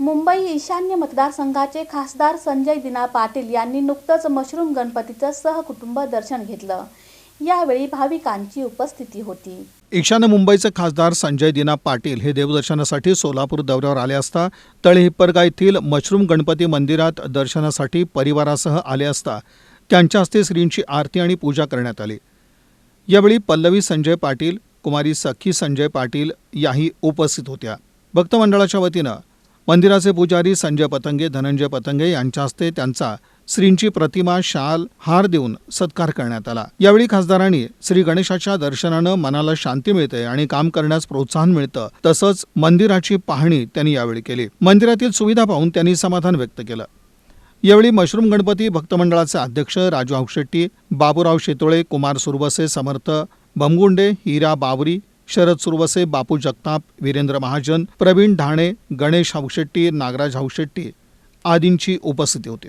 मुंबई ईशान्य मतदारसंघाचे खासदार संजय दिना पाटील यांनी नुकतंच मशरूम गणपतीचं सहकुटुंब दर्शन घेतलं. यावेळी भाविकांची उपस्थिती होती. ईशान्य मुंबईचे खासदार संजय दिना पाटील हे देवदर्शनासाठी सोलापूर दौऱ्यावर आले असता तळे हिप्परगा येथील मशरूम गणपती मंदिरात दर्शनासाठी परिवारासह आले असता त्यांच्या हस्ते श्रींची आरती आणि पूजा करण्यात आली. यावेळी पल्लवी संजय पाटील कुमारी सखी संजय पाटील याही उपस्थित होत्या. भक्त मंडळाच्या वतीनं मंदिराचे पुजारी संजय पतंगे धनंजय पतंगे यांच्या हस्ते त्यांचा श्रींची प्रतिमा शाल हार देऊन सत्कार करण्यात आला. यावेळी खासदारांनी श्री गणेशाच्या दर्शनानं मनाला शांती मिळते आणि काम करण्यास प्रोत्साहन मिळतं तसंच मंदिराची पाहणी त्यांनी यावेळी केली. मंदिरातील सुविधा पाहून त्यांनी समाधान व्यक्त केलं. यावेळी मशरूम गणपती भक्तमंडळाचे अध्यक्ष राजू आवशेट्टी बाबूराव शेतोळे कुमार सुरवसे समर्थ भमगुंडे हिरा बावरी शरद सुरवसे बापू जगताप वीरेंद्र महाजन प्रवीण ढाणे गणेश हावशेट्टी नागराज हावशेट्टी आदींची उपस्थिती होती.